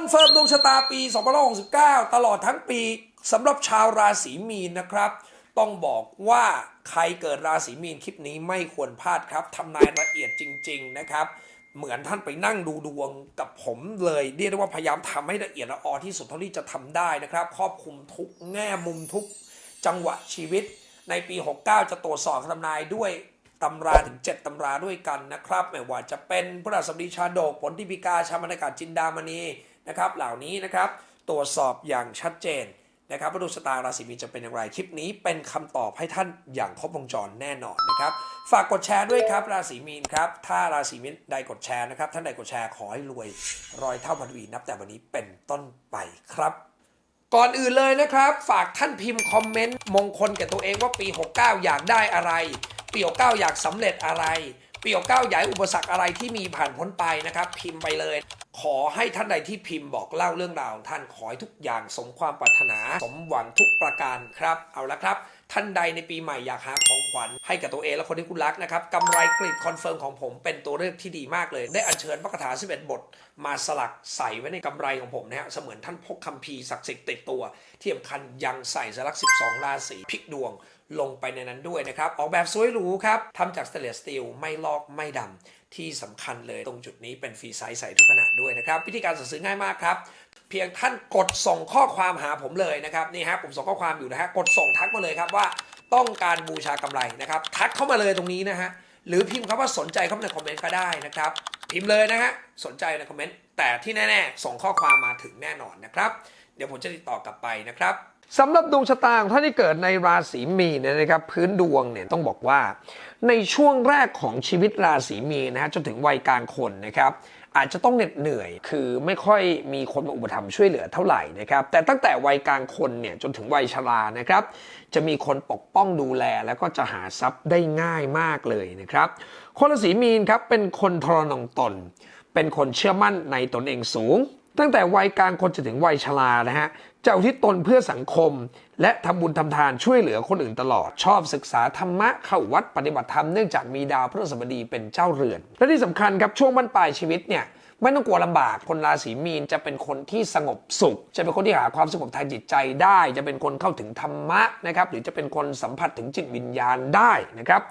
อนเฟิร์มดวงชะตาปี 2569 ตลอดทั้งปีสำหรับชาวราศีมีนนะครับ ต้องบอกว่าใครเกิดราศีมีนคลิปนี้ไม่ควรพลาดครับทำนายละเอียดจริง ๆ นะครับ เหมือนท่านไปนั่งดูดวงกับผมเลยเรียกได้ว่าพยายามทำให้ละเอียดละออที่สุดเท่าที่จะทำได้นะครับ ครอบคลุมทุกแง่มุมทุกจังหวะชีวิต ในปี 69 จะตรวจสอบทำนายด้วยตำราถึง 7 ตำราด้วยกันนะครับ ไม่ว่าจะเป็นพระราชสมดีชาดกผลทิพิกาชามนากาศจินดามณี นะครับเหล่านี้นะครับตรวจสอบอย่างชัดเจนนะครับว่าดวงชะตาราศีมีนจะเป็นอย่างไรคลิปนี้เป็นคำตอบให้ท่านอย่างครบวงจรแน่นอนนะครับฝากกดแชร์ด้วยครับราศีมีนครับถ้าราศีมีนใดกดแชร์นะครับท่านใดกดแชร์ขอให้รวยรอยเท่าพันวีนับแต่วันนี้เป็นต้นไปครับก่อนอื่นเลยนะครับ ฝากท่านพิมพ์คอมเมนต์มงคลแก่ตัวเองว่าปี 69 อยากได้อะไร ปี 69 อยากสำเร็จอะไร ปี69อยาให้อุปสรรคอะไรที่มีผ่านพ้นไปนะครับ พิมพ์ไปเลย ขอให้ท่านใดที่พิมพ์บอกเล่าเรื่องราวของท่านขอให้ทุกอย่างสมความปรารถนา สมหวังทุกประการครับ เอาละครับ ท่านใดในปีใหม่อยากหาของขวัญให้กับตัวเองและคนที่คุณรักนะครับกำไรกรีดคอนเฟิร์มของผมเป็นตัวเลือกที่ดีมากเลย ได้อัญเชิญพระคาถา11 บท มาสลักใส่ไว้ในกำไรของผมนะฮะเสมือนท่านพกคัมภีร์ศักดิ์สิทธิ์ติดตัว ที่สำคัญยังใส่สลัก 12 ราศีพลิกดวง ลงไปในนั้นด้วยนะครับ ออกแบบสวยหรูครับทำจากสเตนเลสสตีลไม่ลอกไม่ดำ ที่สำคัญเลยตรงจุดนี้เป็นฟรีไซส์ใส่ทุกขนาดด้วยนะครับ วิธีการสั่งซื้อง่ายมากครับ เพียงท่านกดส่งข้อความหาผมเลยนะครับ นี่ฮะผมส่งข้อความอยู่นะฮะกดส่งทักมาเลยครับว่าต้องการบูชากำไรนะครับ ทักเข้ามาเลยตรงนี้นะฮะหรือพิมพ์คำว่าสนใจเข้ามาในคอมเมนต์ก็ได้นะครับ พิมพ์เลยนะฮะสนใจในคอมเมนต์แต่ที่แน่ ๆ ส่งข้อความมาถึงแน่นอนนะครับ เดี๋ยวผมจะติดต่อกลับไปนะครับ สำหรับดวงชะตาของท่านที่เกิดในราศีมีนเนยนะครับพื้นดวงเนี่ยต้องบอกว่า ในช่วงแรกของชีวิตราศีมีนนะฮะจนถึงวัยกลางคนนะครับอาจจะต้องเหน็ดเหนื่อยคือไม่ค่อยมีคนมาอุปถัมภ์ช่วยเหลือเท่าไหร่นะครับแต่ตั้งแต่วัยกลางคนเนี่ยจนถึงวัยชรานะครับจะมีคนปกป้องดูแลแล้วก็จะหาทรัพย์ได้ง่ายมากเลยนะครับคนราศีมีนครับเป็นคนทรนงตน เป็นคนเชื่อมั่นในตนเองสูง ตั้งแต่วัยกลางคนจนถึงวัยชรานะฮะจะอุทิศตนเพื่อสังคม และทำบุญทำทานช่วยเหลือคนอื่นตลอด ชอบศึกษาธรรมะเข้าวัดปฏิบัติธรรมเนื่องจากมีดาวพฤหัสบดีเป็นเจ้าเรือน และที่สำคัญครับช่วงบรรปลายชีวิตเนี่ยไม่ต้องกลัวลำบาก คนราศีมีนจะเป็นคนที่สงบสุข จะเป็นคนที่หาความสงบทางจิตใจได้ จะเป็นคนเข้าถึงธรรมะนะครับ หรือจะเป็นคนสัมผัสถึงจิตวิญญาณได้นะครับ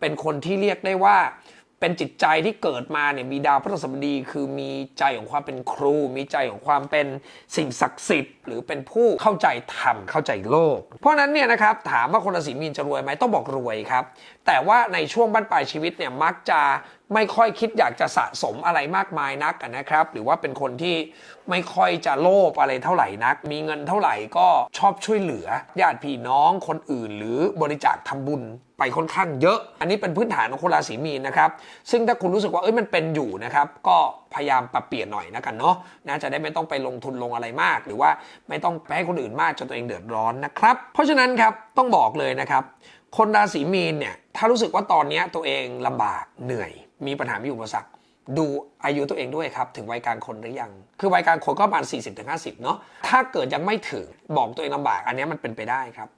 เป็นคนที่เรียกได้ว่า เป็นจิตใจที่เกิดมาเนี่ยมีดาวพระตสบดี คือมีใจของความเป็นครู มีใจของความเป็นสิ่งศักดิ์สิทธิ์ หรือเป็นผู้เข้าใจธรรมเข้าใจโลก เพราะฉะนั้นเนี่ยนะครับถามว่าคนราศีมีนจะรวยไหมต้องบอกรวยครับ แต่ว่าในช่วงบั้นปลายชีวิตเนี่ยมักจะ ไม่ค่อยคิดอยากจะสะสมอะไรมากมายนักนะครับ หรือว่าเป็นคนที่ไม่ค่อยจะโลภอะไรเท่าไหร่นัก มีเงินเท่าไหร่ก็ชอบช่วยเหลือ ญาติพี่น้องคนอื่น หรือบริจาคทำบุญไปค่อนข้างเยอะ อันนี้เป็นพื้นฐานของคนราศีมีนนะครับ ซึ่งถ้าคุณรู้สึกว่าเอ้ยมันเป็นอยู่นะครับ ก็พยายามปรับเปลี่ยนหน่อยนะกันเนาะนะจะได้ไม่ต้องไปลงทุนลงอะไรมาก หรือว่าไม่ต้องไปให้คนอื่นมากจนตัวเองเดือดร้อนนะครับ เพราะฉะนั้นครับต้องบอกเลยนะครับ คนราศีมีนเนี่ยถ้ารู้สึกว่าตอนนี้ตัวเองลำบากเหนื่อย มีปัญหามีอุปสรรคดูอายุตัวเองด้วยครับ ถึงวัยกลางคนหรือยัง คือวัยกลางคนก็ประมาณ 40-50 เนาะถ้าเกิดยังไม่ถึงบอกตัวเองลำบาก อันนี้มันเป็นไปได้ครับ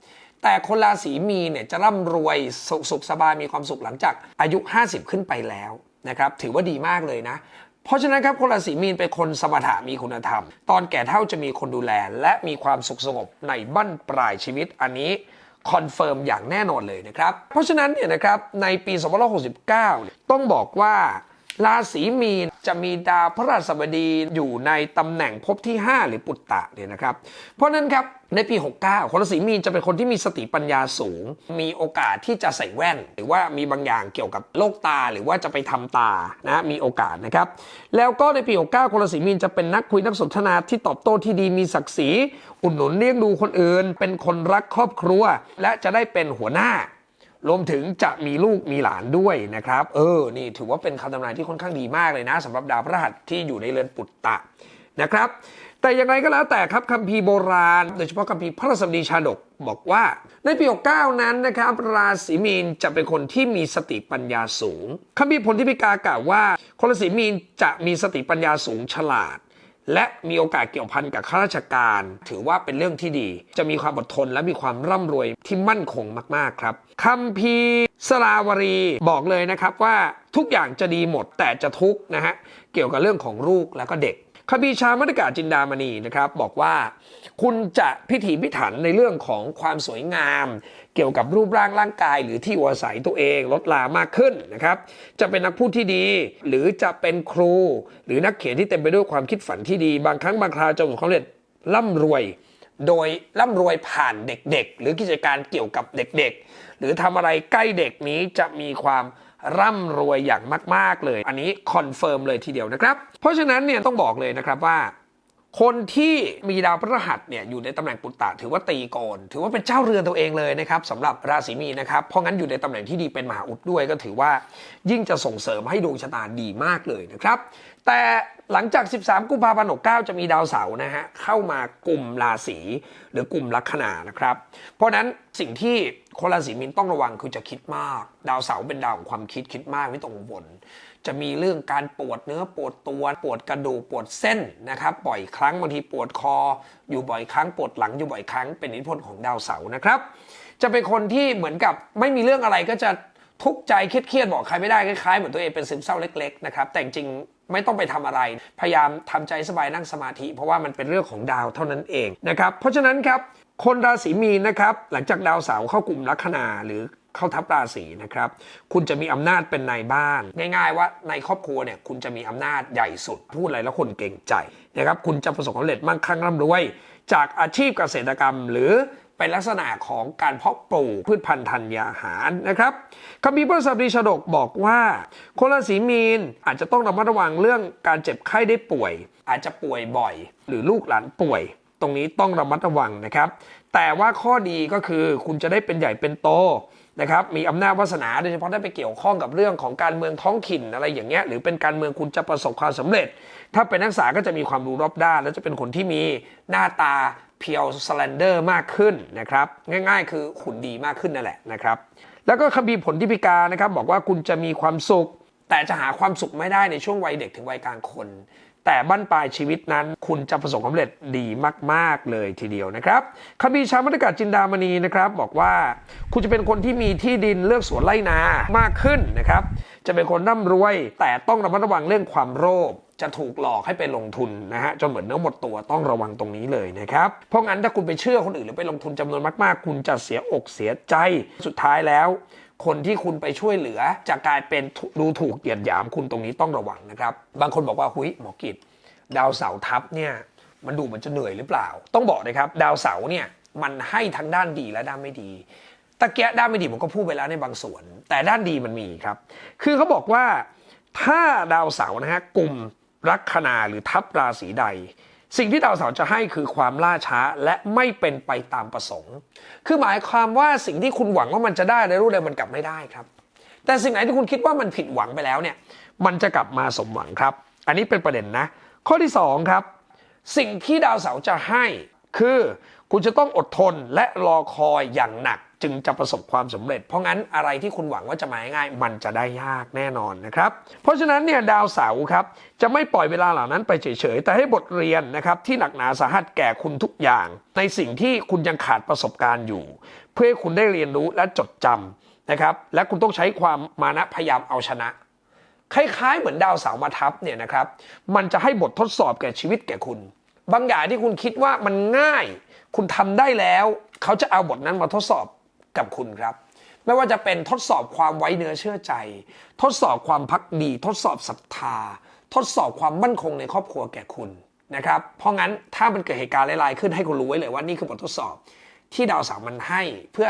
แต่คนราศีมีเนี่ยจะร่ำรวยสสุขสบายมีความสุขหลังจากอายุ 50 ขึ้นไปแล้วนะครับถือว่าดีมากเลยนะ เพราะฉะนั้นครับคนราศีมีนเป็นคนสมถะมีคุณธรรม ตอนแก่เท่าจะมีคนดูแล และมีความสุขสงบในบั้นปลายชีวิตอันนี้ คอนเฟิร์มอย่างแน่นอนเลยนะครับ เพราะฉะนั้นเนี่ยนะครับในปี 2569 ต้องบอกว่า ราศีมีนจะมีดาวพระราชบดีอยู่ในตำแหน่งภพที่ 5 หรือปุตตะเนี่ยนะครับ เพราะฉะนั้นครับในปี 69 คนราศีมีนจะเป็นคนที่มีสติปัญญาสูง มีโอกาสที่จะใส่แว่น หรือว่ามีบางอย่างเกี่ยวกับโรคตาหรือว่าจะไปทำตานะมีโอกาสนะครับ แล้วก็ในปี 69 คนราศีมีนจะเป็นนักคุยนักสนทนาที่ตอบโต้ที่ดีมีศักดิ์ศรีอุดหนุนเลี้ยงดูคนอื่น เป็นคนรักครอบครัว และจะได้เป็นหัวหน้า รวมถึงจะมีลูกมีหลานด้วยนะครับ เออ นี่ถือว่าเป็นคำทำนายที่ค่อนข้างดีมากเลยนะสำหรับดาวพฤหัสที่อยู่ในเรือนปุตตะนะครับ แต่อย่างไรก็แล้วแต่ครับคัมภีร์โบราณ โดยเฉพาะคัมภีร์พระสมดีชาดกบอกว่า ในปี69นั้นนะครับ ราศีมีนจะเป็นคนที่มีสติปัญญาสูงคัมภีร์ผลที่พิกากล่าวว่า คนราศีมีนจะมีสติปัญญาสูงฉลาด และมีโอกาสเกี่ยวพันกับข้าราชการ ถือว่าเป็นเรื่องที่ดี จะมีความอดทนและมีความร่ำรวยที่มั่นคงมากๆครับคัมภีสลาวรีบอกเลยนะครับว่าทุกอย่างจะดีหมดแต่จะทุกนะฮะเกี่ยวกับเรื่องของลูกแล้วก็เด็ก คบีชามรกาจินดามณีนะครับบอกว่าคุณจะพิถีพิถันในเรื่องของความสวยงาม เกี่ยวกับรูปร่างร่างกาย หรือที่อยู่อาศัยตัวเองลดลามากขึ้นนะครับจะเป็นนักพูดที่ดี หรือจะเป็นครู หรือนักเขียนที่เต็มไปด้วยความคิดฝันที่ดี บางครั้งบางคราวจะประสบความสำเร็จร่ำรวยโดยร่ำรวยผ่านเด็กๆ หรือกิจการเกี่ยวกับเด็กๆ หรือทำอะไรใกล้เด็กนี้จะมีความ ร่ำรวยอย่างมาก ๆ เลย อันนี้คอนเฟิร์มเลยทีเดียวนะครับ เพราะฉะนั้นเนี่ยต้องบอกเลยนะครับว่า คนที่มีดาวพฤหัสเนี่ยอยู่ในตำแหน่งปุตตะถือว่าตีโกนถือว่าเป็นเจ้าเรือนตัวเองเลยนะครับสำหรับราศีมีนนะครับ เพราะงั้นอยู่ในตำแหน่งที่ดีเป็นมหาอุดด้วยก็ถือว่า ยิ่งจะส่งเสริมให้ดวงชะตาดีมากเลยนะครับ แต่หลังจาก 13 กุมภาพันธ์69จะมีดาวเสาร์นะฮะเข้ามากลุ่มราศีหรือกลุ่มลัคนานะครับ เพราะฉะนั้นสิ่งที่ คนราศีมีนต้องระวังคือจะคิดมาก ดาวเสาร์เป็นดาวของความคิดคิดมากไม่ตรงกังวลจะมีเรื่องการปวดเนื้อปวดตัวปวดกระดูกปวดเส้นนะครับบ่อยครั้งบางทีปวดคอ อยู่บ่อยครั้งปวดหลังอยู่บ่อยครั้งเป็นอิทธิพลของดาวเสาร์นะครับ จะเป็นคนที่เหมือนกับไม่มีเรื่องอะไรก็จะทุกข์ใจเครียดบอกใครไม่ได้คล้ายๆเหมือนตัวเองเป็นซึมเศร้าเล็กๆนะครับแต่จริงไม่ต้องไปทำอะไร พยายามทำใจสบายนั่งสมาธิ เพราะว่ามันเป็นเรื่องของดาวเท่านั้นเองนะครับ เพราะฉะนั้นครับ คนราศีมีนนะครับ หลังจากดาวเสาร์เข้ากลุ่มลัคนาหรือเข้าทับราศีนะครับ คุณจะมีอำนาจเป็นนายบ้าน ง่าย ๆ ว่าในครอบครัวเนี่ยคุณจะมีอำนาจใหญ่สุด พูดอะไรแล้วคนเก่งใจนะครับคุณจะประสบความสำเร็จมั่งคั่งร่ำรวย จากอาชีพเกษตรกรรม หรือเป็นลักษณะของการเพาะปลูกพืชพันธุ์ธัญญาหารนะครับคำพีพระสัปดีชาดกบอกว่าคนราศีมีนอาจจะต้องระมัดระวังเรื่องการเจ็บไข้ได้ป่วย อาจจะป่วยบ่อย หรือลูกหลานป่วย ตรงนี้ต้องระมัดระวังนะครับ แต่ว่าข้อดีก็คือคุณจะได้เป็นใหญ่เป็นโตนะครับมีอำนาจวาสนาโดยเฉพาะถ้าไปเกี่ยวข้องกับเรื่องของการเมืองท้องถิ่นอะไรอย่างเงี้ยหรือเป็นการเมืองคุณจะประสบความสำเร็จ ถ้าเป็นนักศึกษาก็จะมีความรู้รอบด้าน และจะเป็นคนที่มีหน้าตาเพียวสแลนเดอร์มากขึ้นนะครับง่ายๆ คือขุนดีมากขึ้นนั่นแหละนะครับแล้วก็คำบีผลที่พิการนะครับบอกว่าคุณจะมีความสุข แต่จะหาความสุขไม่ได้ในช่วงวัยเด็กถึงวัยกลางคน แต่บั้นปลายชีวิตนั้นคุณจะประสบความสำเร็จดีมาก ๆ เลยทีเดียวนะครับคบีชามรดกาจินดามณีนะครับบอกว่าคุณจะเป็นคนที่มีที่ดินเลือกสวนไร่นามากขึ้นนะครับจะเป็นคนร่ำรวย แต่ต้องระมัดระวังเรื่องความโลภจะถูกหลอกให้ไปลงทุนนะฮะจนเหมือนเนื้อหมดตัวต้องระวังตรงนี้เลยนะครับเพราะงั้นถ้าคุณไปเชื่อคนอื่นหรือไปลงทุนจำนวนมากๆ คุณจะเสียอกเสียใจสุดท้ายแล้ว คนที่คุณไปช่วยเหลือ จะกลายเป็นดูถูกเหยียดหยามคุณตรงนี้ต้องระวังนะครับ บางคนบอกว่าหุยหมอกิจดาวเสาร์ทับเนี่ยมันดูเหมือนจะเหนื่อยหรือเปล่า ต้องบอกนะครับ ดาวเสาร์เนี่ยมันให้ทั้งด้านดีและด้านไม่ดีตะเกียด้านไม่ดีผมก็พูดไปแล้วในบางส่วน แต่ด้านดีมันมีครับ คือเขาบอกว่าถ้าดาวเสาร์นะฮะกลุ่มลัคนาหรือทับราศีใด สิ่งที่ดาวเสาร์จะให้คือความล่าช้าและไม่เป็นไปตามประสงค์ คือหมายความว่าสิ่งที่คุณหวังว่ามันจะได้ในรูปใดมันกลับไม่ได้ครับ แต่สิ่งไหนที่คุณคิดว่ามันผิดหวังไปแล้วเนี่ยมันจะกลับมาสมหวังครับ อันนี้เป็นประเด็นนะ ข้อที่สองครับ สิ่งที่ดาวเสาร์จะให้คือคุณจะต้องอดทนและรอคอยอย่างหนัก จึงจะประสบความสำเร็จ เพราะงั้นอะไรที่คุณหวังว่าจะมาง่ายมันจะได้ยากแน่นอนนะครับ เพราะฉะนั้นเนี่ยดาวเสาร์ครับจะไม่ปล่อยเวลาเหล่านั้นไปเฉยๆ แต่ให้บทเรียนนะครับที่หนักหนาสาหัสแก่คุณทุกอย่าง ในสิ่งที่คุณยังขาดประสบการณ์อยู่ เพื่อให้คุณได้เรียนรู้และจดจำนะครับและคุณต้องใช้ความมานะพยายามเอาชนะ คล้ายๆ เหมือนดาวเสาร์มาทับเนี่ยนะครับมันจะให้บททดสอบแก่ชีวิตแก่คุณ บางอย่างที่คุณคิดว่ามันง่าย คุณทำได้แล้ว เขาจะเอาบทนั้นมาทดสอบ กับคุณครับ ไม่ว่าจะเป็นทดสอบความไว้เนื้อเชื่อใจ ทดสอบความพักดี ทดสอบศรัทธา ทดสอบความมั่นคงในครอบครัวแก่คุณนะครับ เพราะงั้นถ้ามันเกิดเหตุการณ์ร้ายๆขึ้นให้คุณรู้ไว้เลยว่านี่คือบททดสอบ ที่ดาวเสาร์มันให้เพื่อ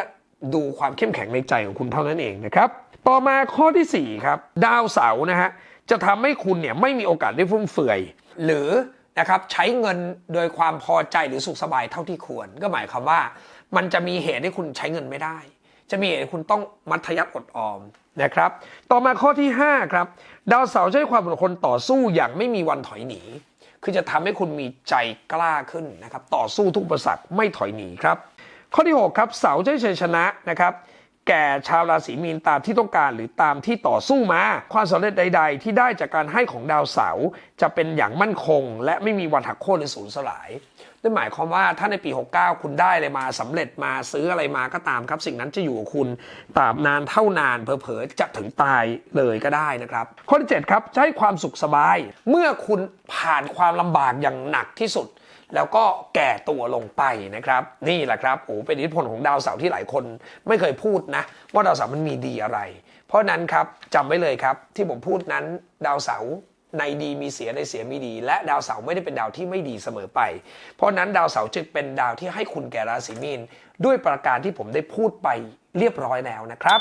ดูความเข้มแข็งในใจของคุณเท่านั้นเองนะครับ ต่อมาข้อที่ 4 ครับ ดาวเสาร์นะฮะจะทำให้คุณเนี่ยไม่มีโอกาสได้ฟุ่มเฟือย หรือนะครับใช้เงินโดยความพอใจหรือสุขสบายเท่าที่ควร ก็หมายความว่า มันจะมีเหตุให้คุณใช้เงินไม่ได้ จะมีเหตุให้คุณต้องมัธยัติอดออมนะครับ ต่อมาข้อที่ 5 ครับ ดาวเสาร์ใช้ความอดทนต่อสู้อย่างไม่มีวันถอยหนี คือจะทำให้คุณมีใจกล้าขึ้นนะครับ ต่อสู้ทุกประสักไม่ถอยหนีครับ ข้อที่ 6 ครับ เสาร์ใช้ชัยชนะนะครับ แก่ชาวราศีมีนตามที่ต้องการหรือตามที่ต่อสู้มา ความสำเร็จใด ๆ ที่ได้จากการให้ของดาวเสาร์จะเป็นอย่างมั่นคง และไม่มีวันหักโค่นหรือสูญสลายนั่นหมายความว่าถ้าในปี 69 คุณได้อะไรมาสำเร็จมาซื้ออะไรมาก็ตามครับ สิ่งนั้นจะอยู่กับคุณตาบนานเท่านานเผลอๆจะถึงตายเลยก็ได้นะครับข้อที่7ครับจะให้ความสุขสบาย เมื่อคุณผ่านความลำบากอย่างหนักที่สุด แล้วก็แก่ตัวลงไปนะครับ นี่แหละครับโอ้เป็นอิทธิพลของดาวเสาร์ที่หลายคนไม่เคยพูดนะ ว่าดาวเสาร์มันมีดีอะไร เพราะนั้นครับจำไว้เลยครับ ที่ผมพูดนั้นดาวเสาร์ในดีมีเสียในเสียมีดี และดาวเสาร์ไม่ได้เป็นดาวที่ไม่ดีเสมอไป เพราะนั้นดาวเสาร์จึงเป็นดาวที่ให้คุณแก่ราศีมีนด้วยประการที่ผมได้พูดไปเรียบร้อยแล้วนะครับ